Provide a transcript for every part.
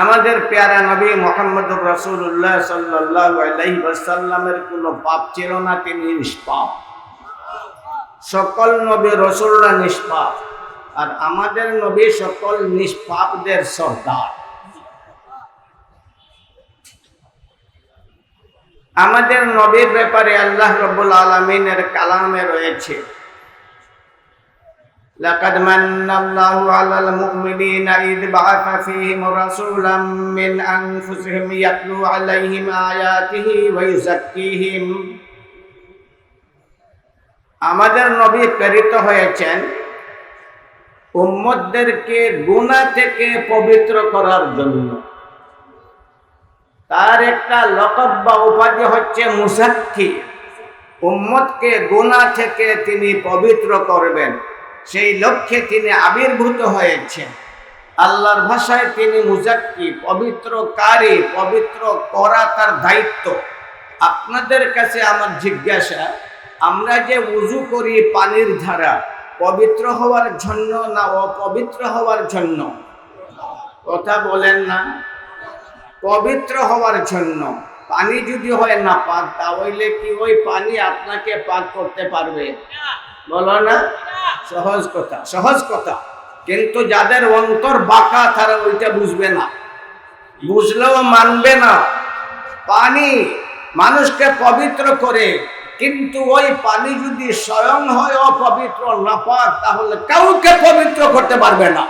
আমাদের পেয়ারা নবী মোহাম্মদ রসুল্লাহ সাল্লাহ আলাইসাল্লামের কোনো পাপ ছিল না, তিনি নিষ্পাপ। সকল নবী রসুলরা নিষ্পাপ, আর আমাদের নবী সকল নিষ্পাপদের সর্দার। আমাদের নবীর ব্যাপারে আল্লাহ রব্বুল আলমিনের কালামে রয়েছে لقد من الله على المؤمنين إذ بعث فيهم رسولا من أنفسهم يتلو عليهم آياته ويزكيهم আমাদের নবী প্রেরিত হয়েছেন উম্মতদেরকে গুনাহ থেকে পবিত্র করার জন্য তার একটা লকব বা উপাধি হচ্ছে মুসাক্ষী উম্মতকে গুনাহ থেকে তিনি পবিত্র করবেন সেই লক্ষ্যে তিনি আবির্ভূত হয়েছেন। আল্লাহর ভাষায় তিনি মুজাক্কি পবিত্রকারী পবিত্র করা তার দায়িত্ব। আপনাদের কাছে আমার জিজ্ঞাসা, আমরা যে উজু করি পানির ধারা, পবিত্র হওয়ার জন্য না অপবিত্র হওয়ার জন্য? কথা বলেন না। পবিত্র হওয়ার জন্য। পানি যদি হয় না পাক তাহলে কি ওই পানি আপনাকে পাক করতে পারবে? বলো না সহজ কথা সহজ কথা। কিন্তু যাদের অন্তর বাঁকা, তারা ওইটা বুঝবে না। বুঝলেও মানবে না। পানি মানুষকে পবিত্র করে, কিন্তু ওই পানি যদি স্বয়ং হয় অপবিত্র না পাক তাহলে কাউকে পবিত্র করতে পারবে না।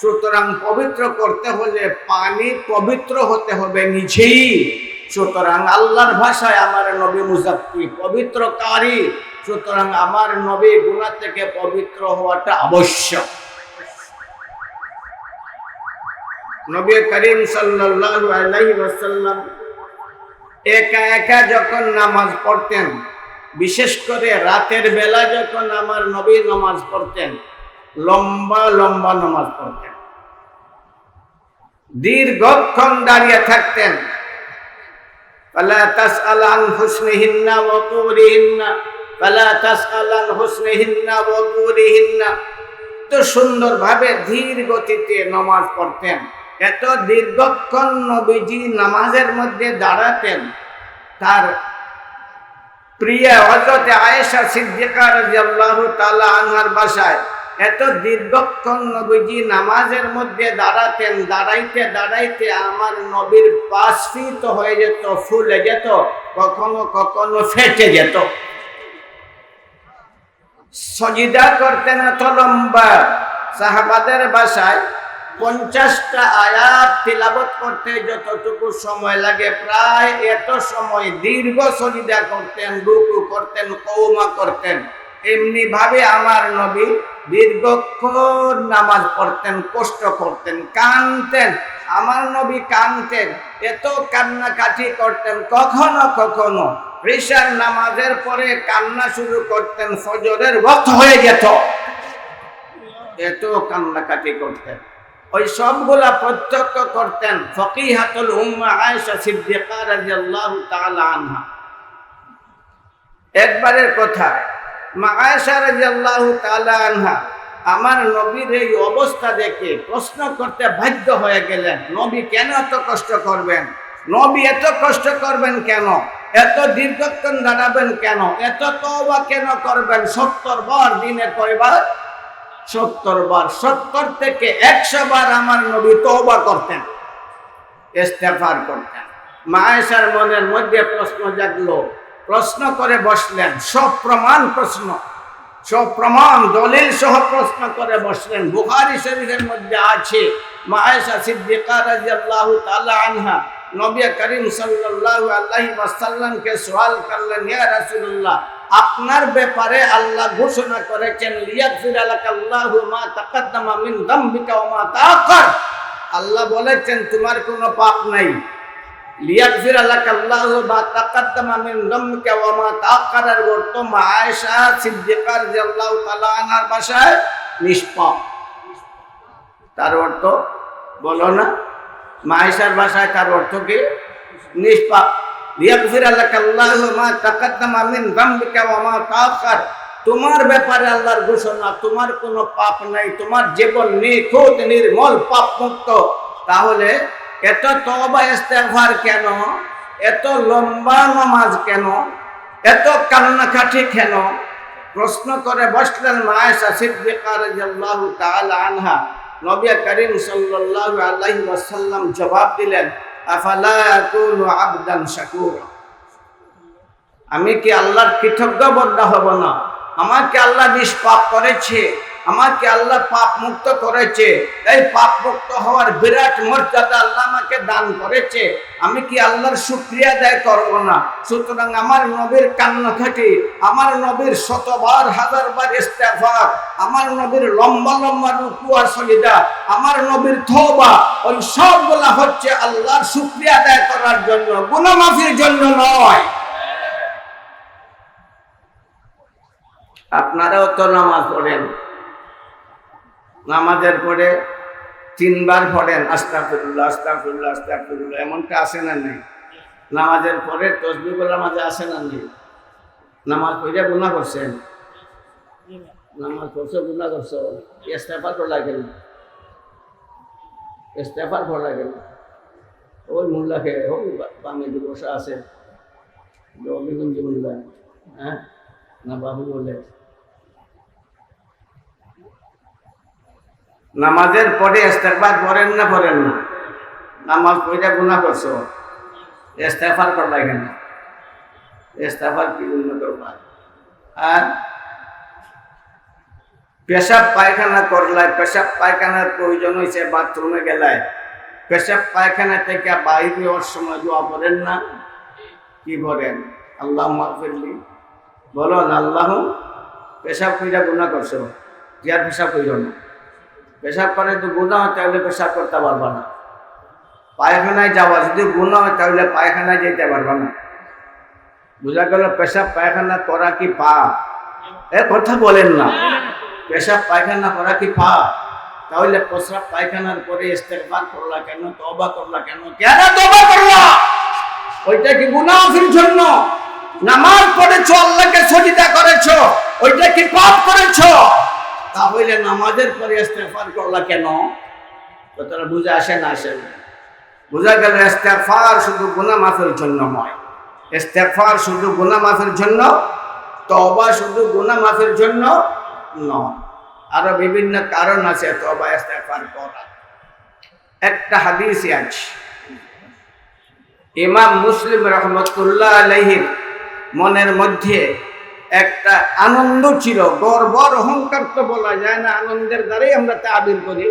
সুতরাং পবিত্র করতে হলে পানি পবিত্র হতে হবে নিজেই। সুতরাং আল্লাহর ভাষায় আমার নবী মুজাক্কি পবিত্রকারী। সুতরাং আমার নবী গুণা থেকে পবিত্র হওয়াটা আবশ্যক নবী করিম সাল্লাল্লাহু আলাইহি ওয়াসাল্লাম একা একা যখন নামাজ পড়তেন বিশেষ করে রাতের বেলা যখন আমার নবী নামাজ পড়তেন লম্বা লম্বা নামাজ পড়তেন দীর্ঘক্ষণ দাঁড়িয়ে থাকতেন فلا تسأل عن حسنهن وطولهن ফালা তাসআলান হুসনিহিন্না ওয়া তুরিহিন্না তো সুন্দরভাবে ধীর গতিতে নামাজ পড়তেন। এত দীর্ঘক্ষণ নবীজি নামাজের মধ্যে দাঁড়াতেন। তার প্রিয়া হজরত আয়েশা সিদ্দিকার রাজিয়াল্লাহু তাআলা আনহার বাসায় এত দীর্ঘক্ষণ নবীজি নামাজের মধ্যে দাঁড়াতেন, দাঁড়াইতে দাঁড়াইতে আমার নবীর পাশ হয়ে যেত, ফুলে যেত, কখনো কখনো ফেটে যেত। সজিদা করতেন এত লম্বা। সাহাবাদের বাসায় পঞ্চাশটা আয়াত তিলাবত করতে যতটুকু সময় লাগে, প্রায় এত সময় দীর্ঘ সজিদা করতেন, রুকু করতেন কৌমা করতেন। এমনি ভাবে আমার নবী দীর্ঘক্ষণ নামাজ পড়তেন, কষ্ট করতেন কানতেন আমার নবী কানতেন এত কান্নাকাটি করতেন, কখনো কখনো ঋষার নামাজের পরে কান্না শুরু করতেন, ফজরের বক্ত হয়ে যেত। এত কান্নাকাটি করতেন। ওই সবগুলা প্রত্যক্ষ করতেন, ফকিহাতুল উম্মা আয়েশা সিদ্দিকা রাদিয়াল্লাহু তাআলা আনহা। একবারের কথা, মা আয়েশা রাদিয়াল্লাহু তাআলা আনহা আমার নবীর এই অবস্থা দেখে প্রশ্ন করতে বাধ্য হয়ে গেলেন, নবী কেন এত কষ্ট করবেন? নবী এত কষ্ট করবেন কেন? এত দীর্ঘক্ষণ দাঁড়াবেন কেন? এত তওবা কেন করবেন? সত্তর বার দিনে কয়বার? সত্তর বার। সত্তর থেকে একশো বার আমার নবী তওবা করতেন ইস্তেফার করতেন। মায়েশার মনের মধ্যে প্রশ্ন জাগলো, প্রশ্ন করে বসলেন সব প্রমাণ প্রশ্ন সব প্রমাণ দলিল সহ প্রশ্ন করে বসলেন। বুখারি শরীফের মধ্যে আছে মায়েশা সিদ্দিকা রাদিয়াল্লাহু তাআলা আনহা নবী করিম সাল্লাল্লাহু আলাইহি ওয়াসাল্লামকে সওয়াল করলেন, ইয়া রাসূলুল্লাহ, আপনার ব্যাপারে আল্লাহ ঘোষণা করেছেন, লিয়াগফির লাকাল্লাহু মা তাকাদ্দামা মিন যামবিকা ওয়া মা তাআখার আল্লাহ বলেছেন, তোমার কোনো পাপ নাই। লিয়াগফির লাকাল্লাহু মা তাকাদ্দামা মিন যামবিকা ওয়া মা তাআখারের অর্থ আয়েশা সিদ্দিকা রাদিয়াল্লাহু তাআলা আনহার ভাষায় নিষ্পাপ। তার অর্থ, বলো না। মায়েশার ভাষায় তার অর্থ কি? নিষ্পাপ। তোমার ব্যাপারে আল্লাহর ঘোষণা, তোমার কোনো পাপ নাই, তোমার জীবন নিখুঁত, নির্মল পাপ মুক্ত তাহলে এত তবা ইস্তেগফার কেন? এত লম্বা নমাজ কেন? এত কান্নাকাঠি কেন? প্রশ্ন করে বসলেন মায়েশা সিদ্দিকা রাদিয়াল্লাহু তাআলা আনহা। নবী করিম সাল্লাল্লাহু আলাইহি ওয়াসাল্লাম জবাব দিলেন, আফালা আকুনু আবদান শাকুরা? আমি কি আল্লাহর কৃতজ্ঞ বদ্ধ হব না? আমাকে আল্লাহ নিষ্পাপ করেছে। আমাকে আল্লাহ পাপ মুক্ত করেছে। এই পাপ মুক্ত হওয়ার বিরাট মর্যাদা আল্লাহ আমাকে দান করেছে। আমি কি আল্লাহর শুক্রিয়া আদায় করব না? সুতরাং আমার নবীর কান্নাকাটি আমার নবীর শতবার, হাজারবার ইস্তেফার আমার নবীর লম্বা লম্বা রুকু আর সলিদা, আমার নবীর থবা ওই সবগুলা হচ্ছে আল্লাহর শুক্রিয়া আদায় করার জন্য গুনামাফির জন্য নয়। আপনারাও তো নামাজ পড়েন। নামাজের পরে তিনবার পড়েন আস্তাফিরুল্লাহ আস্তাফিরুল্লাহ আস্তাফিরুল্লাহ এমনটা আসে না নেই? নামাজের পরে তসবিগুলো মাঝে আসে না নেই? নামাজ পড়ে গুণা করছেন? নামাজ পড়ছো গুণা করছ। ইস্তেফার পড়া গেল ইস্তেফার পড়া গেল ওই মোল্লাকে, ওই যে বসা আছে অভিগঞ্জ মোল্লা হ্যাঁ? না বাবু বলে। নামাজের পরে ইস্তেফার পড়েন না পড়েন না? নামাজ পড়ে গুণা করছ? ইস্তেফার করলা কেন? ইস্তেফার কি গুণ করবা? আর পেশাব পায়খানা করলায়, পেশাব পায়খানার প্রয়োজন হয়েছে বাথরুমে গেলায়। পেশাব পায়খানা থেকে বাইরে হওয়ার সময় দোয়া পড়েন না? কি বলেন আল্লাহ মাফিরলি বলো না আল্লাহ, পেশাব কইরা গুণা করছ? ইয়ার পেশাব কইর না। পেশাব করে তো গুণা হয়, তাহলে পেশাব করতে পারবা না। পায়খানায় যাওয়া, যদি গুণা হয়, তাহলে পায়খানায় যেতে পারবা না। বোঝা গেল, পেশাব পায়খানা করা কি পা এ কথা বলেন না। পেশাব পায়খানা করা কি পা তাহলে প্রস্রাব পায়খানার পরে ইস্তেকবার করলা কেন তবা করলা কেন? কেন তবা করলা? ওইটা কি গুনাফির জন্য? নামাজ পড়েছো, আল্লাহকে সজিদা করেছ, ওইটা কি পাপ করেছ? তাহলে নামাজের পরে ইস্তেগফার করলা কেন? কথাটা বুঝে আসে না আসে না। বোঝা গেল ইস্তেগফার শুধু গুনাহ মাফের জন্য নয়। ইস্তেগফার শুধু গুনাহ মাফের জন্য, তওবা শুধু গুনাহ মাফের জন্য নয়। আরও বিভিন্ন কারণ আছে তওবা, ইস্তেগফার করা একটা হাদিস আছে। ইমাম মুসলিম রহমতুল্লাহ আলহির মনের মধ্যে একটা আনন্দ ছিল। গর্বর অহংকার তো বলা যায় না, আনন্দের দ্বারাই আমরা তাবির করি।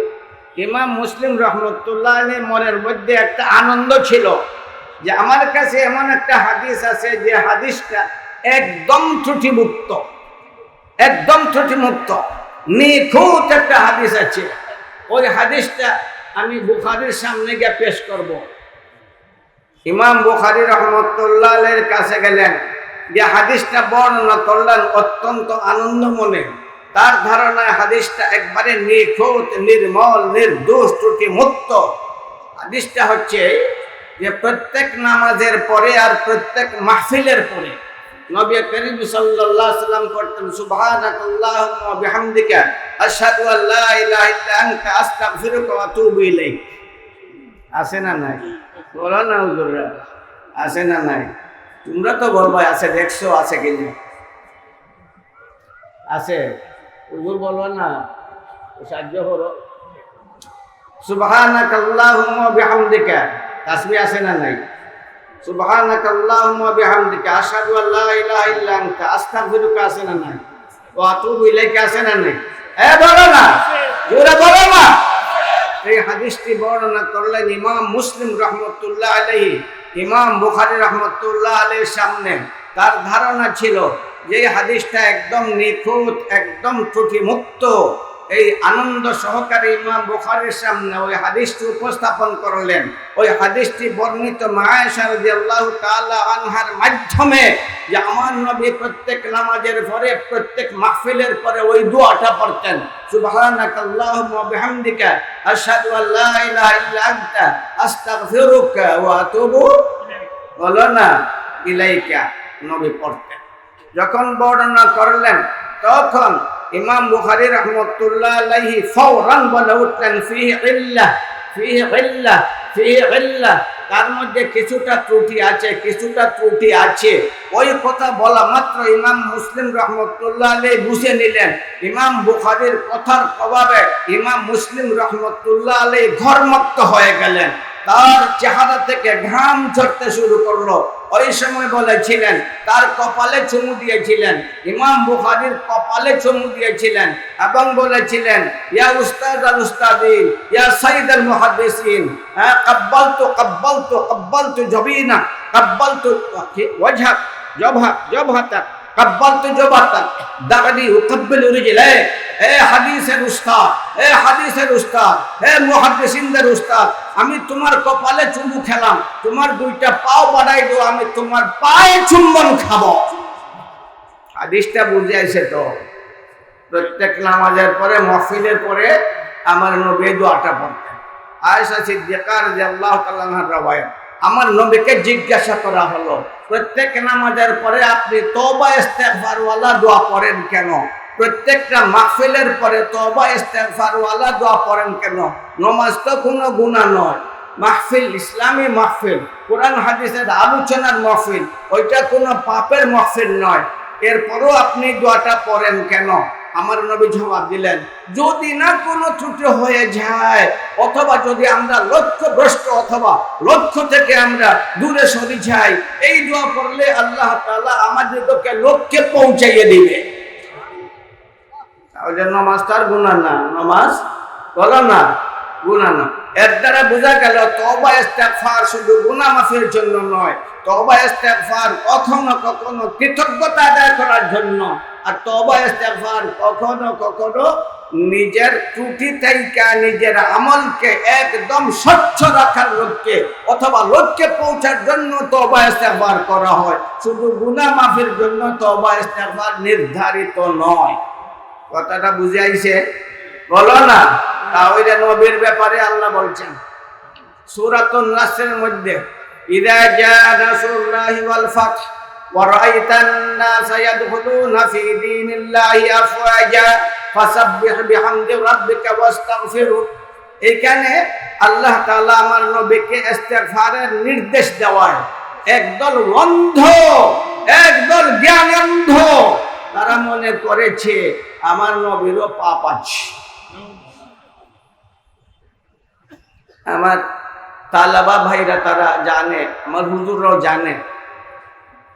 ইমাম মুসলিম রহমতুল্লাহ মনের মধ্যে একটা আনন্দ ছিল যে আমার কাছে এমন একটা হাদিস আছে যে হাদিসটা একদম ত্রুটিমুক্ত একদম ত্রুটিমুক্ত। নিখুঁত একটা হাদিস আছে। ওই হাদিসটা আমি বুখারির সামনে গিয়ে পেশ করব। ইমাম বুখারি রহমতুল্লাহ কাছে গেলেন। যে হাদিসটা বর্ণনা করলেন অত্যন্ত আনন্দ মনে। তার ধারণায় হাদিসটা একবারে নিখুঁত, নির্মল, নির্দোষ ত্রুটি মুক্ত হাদিসটা হচ্ছে যে প্রত্যেক নামাজের পরে আর প্রত্যেক মাহফিলের পরে নবী করিম সাল্লাল্লাহু সাল্লাম করতেন সুবহানাকাল্লাহুম্মা ওয়া বিহামদিকা আশহাদু আল্লা ইলাহা ইল্লা আনতা আস্তাগফিরুকা ওয়া আতুবু ইলাইক। আছে না নাই? বলো না হুজুররা। আছে না নাই? তোমরা তো বলবা আছে দেখছ আছে কিনা আছে। হুজুর বলব না সাহায্য করো। সুবহানাক আল্লাহুম্মা বিহামদিকা। তাসবিহ আছে না নাই? সুবহানাক আল্লাহুম্মা বিহামদিকা। আশহাদু আল্লা ইলাহা ইল্লা আনতা। আস্তাগফিরুকা আছে না নাই? ওয়া আতুবু ইলাইকা আছে না নাই? এ বলো না। জোরে বলো না। এই হাদিসটি বর্ণনা করলেন ইমাম মুসলিম রহমতুল্লাহ আলহী ইমাম বুখারি রহমতুল্লাহ আলীর সামনে তার ধারণা ছিল যে হাদিসটা একদম নিখুঁত, একদম ত্রুটি মুক্ত এই আনন্দ সহকারে ইমাম বুখারির সামনে ওই হাদিসটি উপস্থাপন করলেন। ওই হাদিসটি বর্ণিত আনহার মাধ্যমে যে আমার নবী প্রত্যেক নামাজের পরে, প্রত্যেক মাহফিলের পরে ওই দোয়াটা পড়তেন। সুবহানাকা আল্লাহুম্মা বিহামদিকা, আশহাদু আল্লা ইলাহা ইল্লা আনতা, আস্তাগফিরুকা ওয়া আতুবু না ইলাইকা নবী পড়তেন। যখন বর্ণনা করলেন, তখন ইমাম বুখারী রহমতুল্লাহ আলাইহি ফওরান বলে উঠলেন ফিহি ইল্লাহ ফিহি গিল্লা ফিহি গিল্লা তার মধ্যে কিছুটা ত্রুটি আছে, কিছুটা ত্রুটি আছে। ওই কথা বলা মাত্র ইমাম মুসলিম রহমতুল্লাহ আলী বুঝে নিলেন। ইমাম বুখারির কথার প্রভাবে ইমাম মুসলিম রহমতুল্লাহ আলী ঘরমুক্ত হয়ে গেলেন। তার চেহারা থেকে ঘাম ঝরতে শুরু করল। ওই সময় বলেছিলেন, তার কপালে চুমু দিয়েছিলেন। ইমাম বুখারির কপালে চুমু দিয়েছিলেন এবং বলেছিলেন, ইয়া উস্তাদ আল উস্তাদিন ইয়া সাইদ আল মুহাদ্দিসিন হ্যাঁ কাব্বালতু কাব্বালতু কাব্বালতু জবিনা, কাব্বালতু ওয়াজহা জবহা জবহাতা কাব্বালতু জবহাতা দাগদি উকাব্বিলু রিজলাই হে হাদিসের উস্তাদ হে হাদিসের উস্তাদ হে মুহাদ্দিসিনদের উস্তাদ, আমি তোমার কপালে চুমু খেলাম, তোমার দুইটা পাও বাড়াই দো আমি তোমার পায়ে চুম্বন খাব। হাদিসটা বুঝে আসে তো? প্রত্যেক নামাজের পরে, মহফিলের পরে আমার নবী দোয়াটা পড়তেন। আয়েশা সিদ্দিকা রাদিয়াল্লাহু তাআলা আনহার রাওয়ায়াত আমার নবীকে জিজ্ঞাসা করা হলো, প্রত্যেক নামাজের পরে আপনি তওবা ইস্তেগফার ওয়ালা দোয়া পড়েন কেন? প্রত্যেকটা মাহফিলের পরে তওবা ইস্তেগফার ওয়ালা দোয়া পড়েন কেন? নমাজ তো কোনো গুনাহ নয়। মাহফিল ইসলামী মাহফিল, কোরআন হাদিসের আলোচনার মাহফিল, ওইটা কোনো পাপের মাহফিল নয়। এরপরও আপনি দোয়াটা পড়েন কেন? আমার নবী জবাব দিলেন, যদি না কোনো ত্রুটি হয়ে যায়, অথবা যদি আমরা লক্ষ্যভ্রষ্ট অথবা লক্ষ্য থেকে আমরা দূরে সরে যাই, এই দোয়া পড়লে আল্লাহ তাআলা আমাদেরকে লক্ষ্যে পৌঁছাইয়ে দিবে। তাহলে নমাজ তার গুণা না, নমাজ বলো না গুণা না। এর দ্বারা বোঝা গেল তবা ইস্তেগফার শুধু গুণা মাফের জন্য নয় তবা ইস্তেগফার কখনো কখনো কৃতজ্ঞতা আদায় করার জন্য আর তবা ইস্তেগফার কখনো কখনো নিজের ত্রুটি থেকে নিজের আমলকে একদম স্বচ্ছ রাখার লক্ষ্যে অথবা লক্ষ্যে পৌঁছার জন্য তবা ইস্তেগফার করা হয়। শুধু গুণা মাফের জন্য তবা ইস্তেগফার নির্ধারিত নয়। কথাটা বুঝে আইছে? বলো না। তাহলে নবীর ব্যাপারে আল্লাহ বলছেন। সূরাতুন নাসের মধ্যে, ইদা জা নাসরুল্লাহি ওয়াল ফাতহ। ورأيت الناس يدخلون في دين الله أفواجا فسبح بحمد ربك واستغفره এখানে আল্লাহ তাআলা আমার নবীকে ইস্তেগফারের নির্দেশ দেওয়ায় একদল অন্ধ একদল জ্ঞানান্ধ তারা মনে করেছে আমার নবীরও পাপ আছে আমার তালাবা ভাইরা তারা জানে আমার হুজুররাও জানে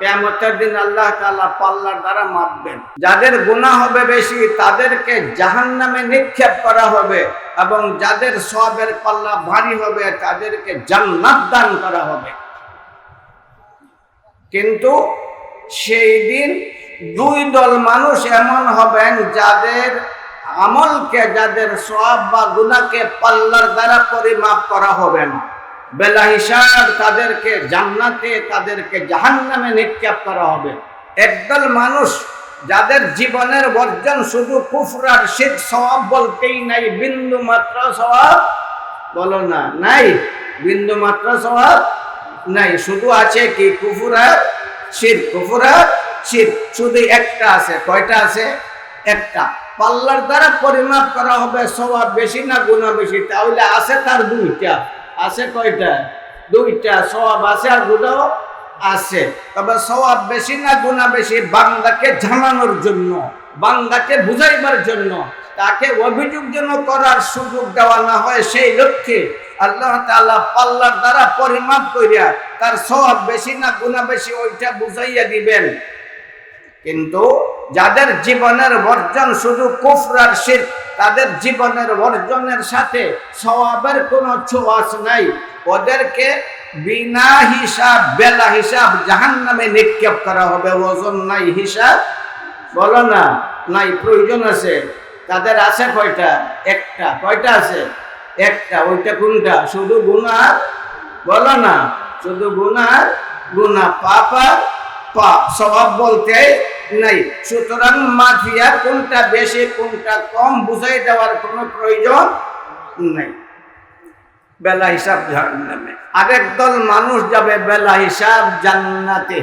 কেমতের দিন আল্লাহ তাআলা পাল্লার দ্বারা মাপবেন। যাদের গুনাহ হবে বেশি, তাদেরকে জাহান্নামে নিক্ষেপ করা হবে এবং যাদের সবের পাল্লা ভারী হবে, তাদেরকে জান্নাত দান করা হবে। কিন্তু সেই দিন দুই দল মানুষ এমন হবেন, যাদের আমলকে, যাদের সব বা গুণাকে পাল্লার দ্বারা পরিমাপ করা হবে না। বেলা হিসাব তাদেরকে জান্নাতে, তাদেরকে জাহান্নামে নিক্ষেপ করা হবে। একদল মানুষ যাদের জীবনের বর্জন শুধু কুফরার শীত স্বভাব বলতেই নাই, বিন্দু মাত্র স্বভাব বলো না, নাই। বিন্দু মাত্র স্বভাব নাই। শুধু আছে কি কুফুরার শীত কুফুরার শীত শুধু একটা আছে। কয়টা আছে? একটা। পাল্লার দ্বারা পরিমাপ করা হবে স্বভাব বেশি না গুণা বেশি? তাহলে আছে তার দুইটা। আছে কয়টা? দুইটা। স্বভাব আছে আর গুণাও আছে। তবে স্বভাব বেশি না গুণা বেশি? বান্দাকে জানানোর জন্য বাংলাকে বুঝাইবার জন্য। তাকে অভিযোগ যেন করার সুযোগ দেওয়া না হয় সেই লক্ষ্যে আল্লাহ তাআলা পাল্লার দ্বারা পরিমাপ করিয়া তার স্বভাব বেশি না গুণা বেশি ওইটা বুঝাইয়া দিবেন। কিন্তু যাদের জীবনের বর্জন শুধু কুফরার শির তাদের জীবনের বর্জনের সাথে স্বভাবের কোনো ছোঁয়াচ নাই। ওদেরকে বিনা হিসাব, বেলা হিসাব জাহান নামে নিক্ষেপ করা হবে। ওজন নাই হিসাব? বলো না, নাই প্রয়োজন আছে। তাদের আছে কয়টা? একটা। কয়টা আছে? একটা। ওইটা কোনটা? শুধু গুনার বলো না, শুধু গুণার গুণা পাপা পাপ স্বভাব বলতে নাই। সুতরাং মাফিয়া কোনটা বেশি, কোনটা কম বুঝাই দেওয়ার কোনো প্রয়োজন নাই। বেলা হিসাব জাহান্নামে। আরেক দল মানুষ যাবে বেলা হিসাব জান্নাতে।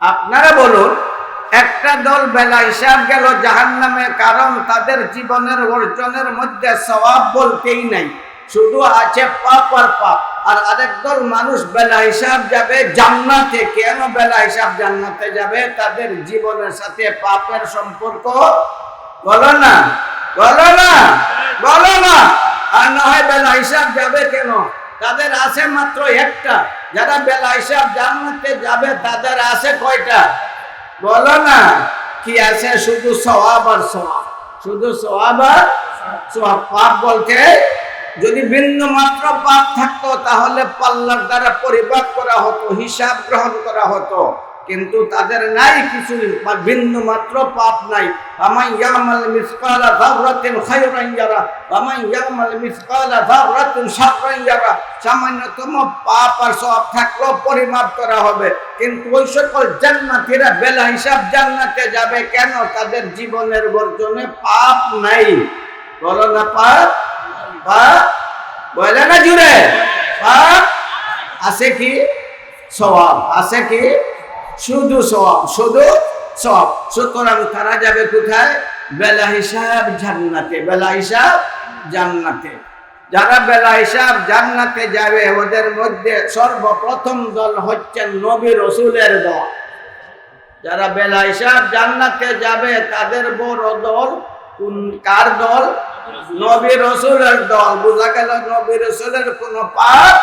আপনারা বলুন, একটা দল বেলা হিসাব গেল জাহান্নামে, কারণ তাদের জীবনের অর্জনের মধ্যে স্বভাব বলতেই নাই। শুধু আছে পাপ আর পাপ। আর আরেক দল মানুষ বেলা হিসাব যাবে, জান্নাতে কেন বেলা হিসাব জান্নাতে যাবে? তাদের জীবনের সাথে পাপের সম্পর্ক। বলো না বলো না বলো না। আর না হয় বেলা হিসাব যাবে কেন? তাদের আছে মাত্র একটা। যারা বেলা হিসাব জান্নাতে যাবে, তাদের আছে কয়টা? বলো না, কি আছে? শুধু সওয়াব আর সওয়াব। শুধু সওয়াব আর সওয়াব। পাপ বলতে যদি বিন্দু মাত্র পাপ থাকতো, তাহলে পাল্লার দ্বারা পরিমাপ করা হতো, হিসাব গ্রহণ করা হতো। কিন্তু তাদের নাই কিছু বিন্দু মাত্র পাপ নাই। ইয়ামাল মিসকালা ইয়ামাল মিসকালা সামান্যতম পাপ আর সব থাকলেও পরিমাপ করা হবে। কিন্তু ওই সকল জান্নাতীরা বেলা হিসাব জান্নাতে যাবে কেন? তাদের জীবনের বর্জনে পাপ নাই। বলো না পাপ? বলে না জুড়ে? আছে কি? স্বভাব আছে কি? শুধু সব শুধু সব সুতরাং তারা যাবে কোথায়? বেলা হিসাব জান্নাতে। বেলা হিসাব জান্নাতে। যারা বেলা হিসাব জান্নাতে যাবে, ওদের মধ্যে সর্বপ্রথম দল হচ্ছে নবী রসুলের দল। যারা বেলা হিসাব জান্নাতে যাবে, তাদের বড় দল কার দল? নবী রসুলের দল। বোঝা গেল নবী রসুলের কোনো পাপ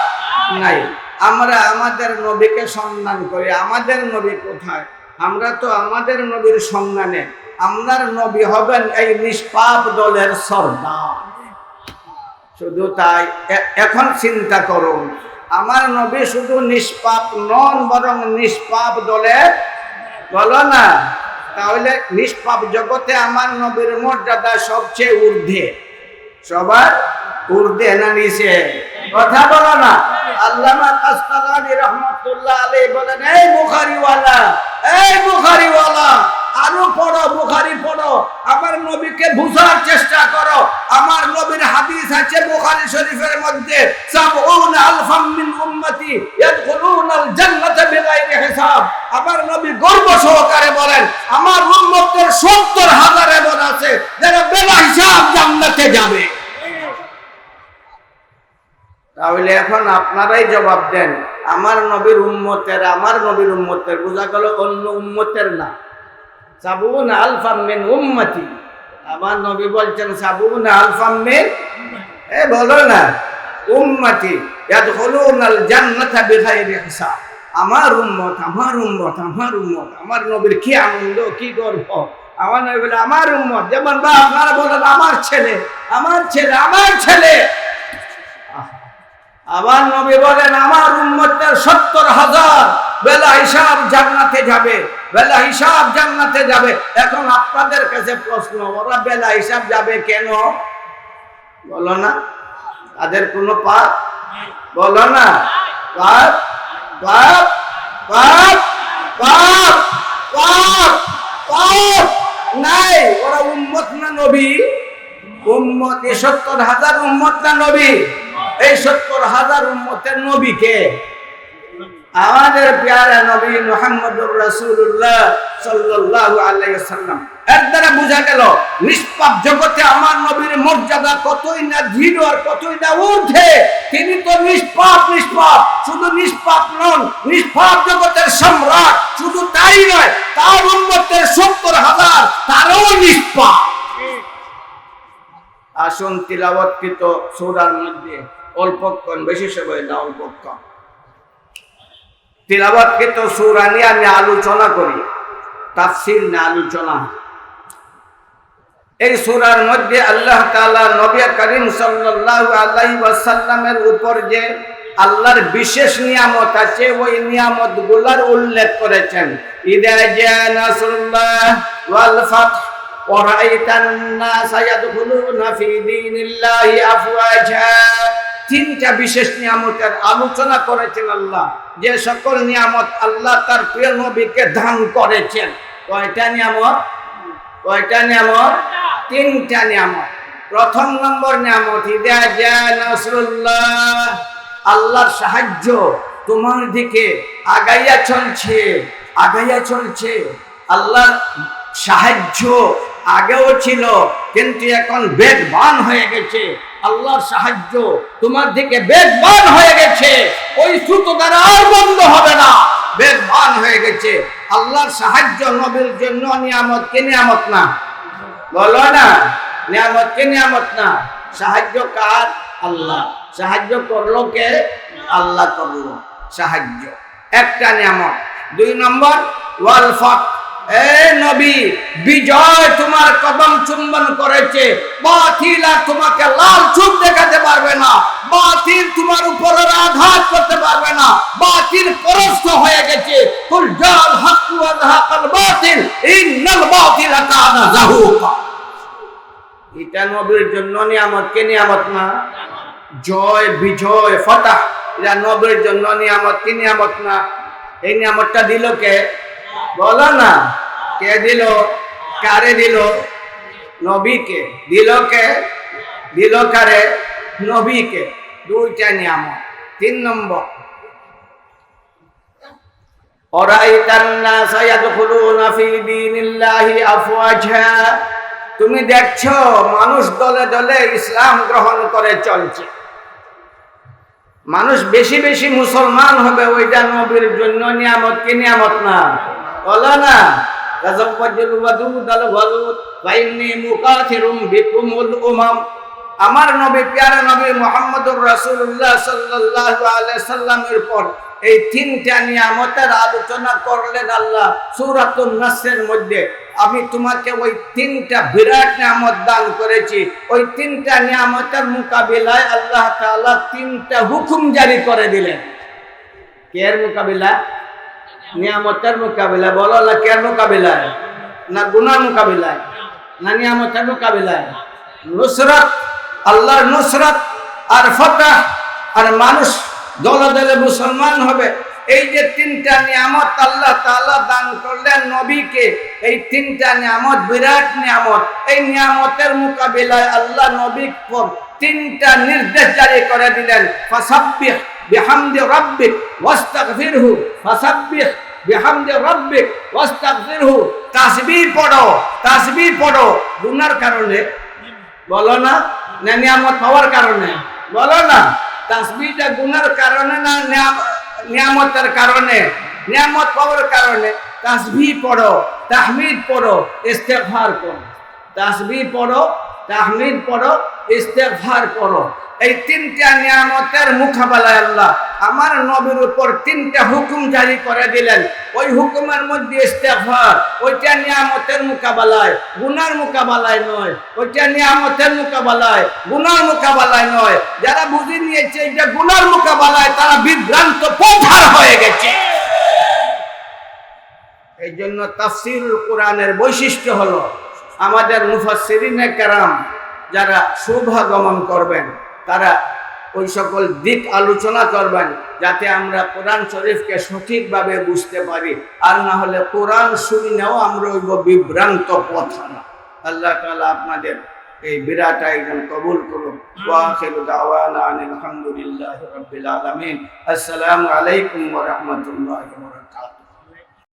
নাই। আমরা আমাদের নবীকে সম্মান করি। আমাদের নবী কোথায়? আমরা তো আমাদের নবীর সম্মানে আপনার নবী হবেন এই নিষ্পাপ দলের সর্দার। শুধু তাই এখন চিন্তা করুন। আমার নবী শুধু নিষ্পাপ নন, বরং নিষ্পাপ দলের বলো না তাহলে নিষ্পাপ জগতে আমার নবীর মর্যাদা সবচেয়ে ঊর্ধ্বে। সবার ঊর্ধ্বে না নিচে? কথা বলো না। আল্লামা কাস্তালানি রহমতুল্লাহ আলী বলেন, এই বুখারিওয়ালা এই বুখারিওয়ালা আরও পড়ো, বুখারি পড়ো। আমার নবীকে বুঝার চেষ্টা করো। আমার নবীর হাদিস আছে বুখারী শরীফের মধ্যে, সাবউন আলফাম মিন উম্মতি ইয়াদখুলুনাল জান্নাতা বিগাইরি হিসাব। আমার নবী গর্ব সহকারে বলেন, আমার উম্মতের 70 হাজার এমন আছে যারা বেলা হিসাব জান্নাতে যাবে। তাহলে এখন আপনারাই জবাব দেন, আমার নবীর উম্মতের, আমার নবীর উম্মতের। বোঝা গেল অন্য উম্মতের না। সাবুন আলফাম মিন উম্মতি। আমার নবী বলছেন সাবুন আলফাম মিন এ বলো না? উম্মতি। ইয়াদখুলুনাল জান্নাতা বিগাইরি হিসাব। আমার উম্মত আমার উম্মত আমার উম্মত। আমার নবীর কি আনন্দ, কি গর্ব? আমার নবী বলে, আমার উম্মত। যেমন বা, আপনারা বলেন, আমার ছেলে। আমার ছেলে আমার ছেলে। আমার নবী বলেন, আমার উম্মতের সত্তর হাজার। বেলা হিসাব জান্নাতে যাবে, বেলা হিসাব জান্নাতে যাবে। এখন আপনাদের কাছে প্রশ্ন, ওরা বেলা হিসাব যাবে কেন? বলো না। তাদের কোনো পাপ? বলো না। পাপ? পাপ? পাপ? পাপ? পাপ? পাপ? নাই। ওরা উম্মত না নবী? উম্মত, এই সত্তর হাজার উম্মত না নবী? এই সত্তর হাজার উম্মতের নবীকে আমাদের পেয়ারা নবী মোহাম্মদুর রাসূলুল্লাহ সাল্লাল্লাহু আলাইহি সাল্লাম এর দ্বারা বোঝা গেল, নিষ্পাপ জগতে আমার নবীর মর্যাদা কতই না দৃঢ় আর কতই না ঊর্ধ্বে। তিনি তো নিষ্পাপ নিষ্পাপ, শুধু নিষ্পাপ নন, নিষ্পাপ জগতের সম্রাট, শুধু তাই নয়, তার উন্মতের সত্তর হাজার, তারও নিষ্পাপ। আসুন তিলাবৎকৃত সৌরার মধ্যে অল্পক্ষণ, বেশি সময় না, অল্পক্ষণ। তিলাবাতকে তো সুরা নিয়ে আমি আলোচনা করি, তাফসির না আলোচনা এই সুরার মধ্যে আল্লাহ তালা নবিয়া করিম সাল্লাহ আল্লাহ ওয়াসাল্লামের উপর যে আল্লাহর বিশেষ নিয়ামত আছে, ওই নিয়ামতগুলার উল্লেখ করেছেন। ইদা তিনটা বিশেষ নিয়ামতের আলোচনা করেছেন আল্লাহ। যে সকল নিয়ামত আল্লাহ তার প্রিয় নবীকে দান করেছেন। কয়টা নিয়ামত? কয়টা নিয়ামত? তিনটা নিয়ামত। প্রথম নম্বর নিয়ামত আল্লাহর সাহায্য তোমার দিকে আগাইয়া চলছে আগাইয়া চলছে। আল্লাহর সাহায্য আগেও ছিল, কিন্তু এখন বেগবান হয়ে গেছে। আল্লাহর সাহায্য তোমার দিকে বেগবান হয়ে গেছে। ওই সুতো দ্বারা আর বন্ধ হবে না। বেগবান হয়ে গেছে। আল্লাহর সাহায্য নবীর জন্য নিয়ামত কে নিয়ামত না? বলো না। নিয়ামত কে নিয়ামত না? সাহায্য কার? আল্লাহ। সাহায্য করল কে? আল্লাহ করল। সাহায্য। একটা নিয়ামত। দুই নম্বর, ওয়াল ফক। এ নবী, বিজয় তোমার কদম চুম্বন করেছে। বাতিল আর তোমাকে লাল চুপ দেখাতে পারবে না। বাতিল তোমার উপরে আঘাত করতে পারবে না। বাতিল পরস্ত হয়ে গেছে। কুল জাল হাক্কু ওয়া যাহাকাল বাতিল, ইন্নাল বাতিলা কানা যাহুকা। এটা নবীর জন্য নিয়ামত। কে নিয়ামত না জয়, বিজয়, ফতাহ। এটা নবীর জন্য নিয়ামত। কি নিয়ামত না এই নিয়ামতটা দিল কে? বলো না, কে দিল, কারে দিল? নবীকে। দিল কে? দিল কারে? নবীকে। দুইটা নিয়ামত তিন নম্বর। তুমি দেখছ, মানুষ দলে দলে ইসলাম গ্রহণ করে চলছে। মানুষ বেশি বেশি মুসলমান হবে, ওইটা নবীর জন্য নিয়ামত কি নিয়ামত না? বলো না তাজাব্বাজুল ওয়াদুদ আল ওয়ালুদ ফাইন্নি মুকাথিরুম বিকুমুল উমাম। আমার নবী, প্যারা নবী মুহাম্মদুর রাসূলুল্লাহ সাল্লাল্লাহু আলাইহি সাল্লামের পর এই তিনটা নিয়ামতের আলোচনা করলেন আল্লাহ সূরাতুন নাসের মধ্যে। আমি তোমাকে ওই তিনটা বিরাট নিয়ামত দান করেছি। ওই তিনটা নিয়ামতের মোকাবিলায় আল্লাহ তাআলা তিনটা হুকুম জারি করে দিলেন। কের মোকাবিলা? নিয়ামতের মোকাবিলা, বলো আল্লাহ, কের মোকাবিলায়? না গুনার মোকাবিলায়? না নিয়ামতের মোকাবিলায়? নুসরত, আল্লাহর নুসরত আর ফতাহ আর মানুষ দলে দলে মুসলমান হবে। এই যে তিনটা নিয়ামত আল্লাহ তাআলা দান করলেন নবীকে, এই তিনটা নিয়ামত বিরাট নিয়ামত। এই নিয়ামতের মোকাবিলায় আল্লাহ নবী তিনটা নির্দেশ জারি করে দিলেন। বিহামদি রাব্বিক ওয়াস্তাগফিরহু, ফাসাব্বিহ, বিহামদি রাব্বিক ওয়াস্তাগফিরহু। তাসবিহ পড়ো তাসবিহ পড়ো। গুনার কারণে, বলো না না নিয়ামত পাওয়ার কারণে, বলো না। তাসবিহটা গুনার কারণে না নিয়াম- নিয়ামতের কারণে? নিয়ামত পাওয়ার কারণে। তাসবিহ পড়ো, তাহমিদ পড়ো, ইস্তেগফার করো। তাসবিহ পড়ো, তাহমিদ পড়ো, ইস্তেগফার করো এই তিনটা নিয়ামতের মোকাবেলায় আল্লাহ আমার নবীর উপর তিনটা হুকুম জারি করে দিলেন। ওই হুকুমের মধ্যে ইস্তেফার ওইটা নিয়ামতের মোকাবেলায় গুনার মোকাবেলায় নয়। ওইটা নিয়ামতের মোকাবেলায় গুনার মোকাবেলায় নয়। যারা বুঝে নিয়েছে এটা গুনার মোকাবেলায় তারা বিভ্রান্ত পথার হয়ে গেছে। এই জন্য তাফসিরুল কোরআনের বৈশিষ্ট্য হলো আমাদের মুফাসসিরিনে কেরাম যারা শুভাগমন করবেন, তারা ওই সকল দিক আলোচনা করবেন যাতে আমরা কোরআন শরীফকে সঠিকভাবে বুঝতে পারি। আর না হলে কোরআন শুনিনেও আমরা ওই বিভ্রান্ত পথ না আল্লাহ তালা আপনাদের এই বিরাট আয়োজন কবুল করুন। ওয়াখিরু দাওয়ানা আনিল হামদুলিল্লাহি রাব্বিল আলামিন। আসসালামু আলাইকুম রাহমাতুল্লাহি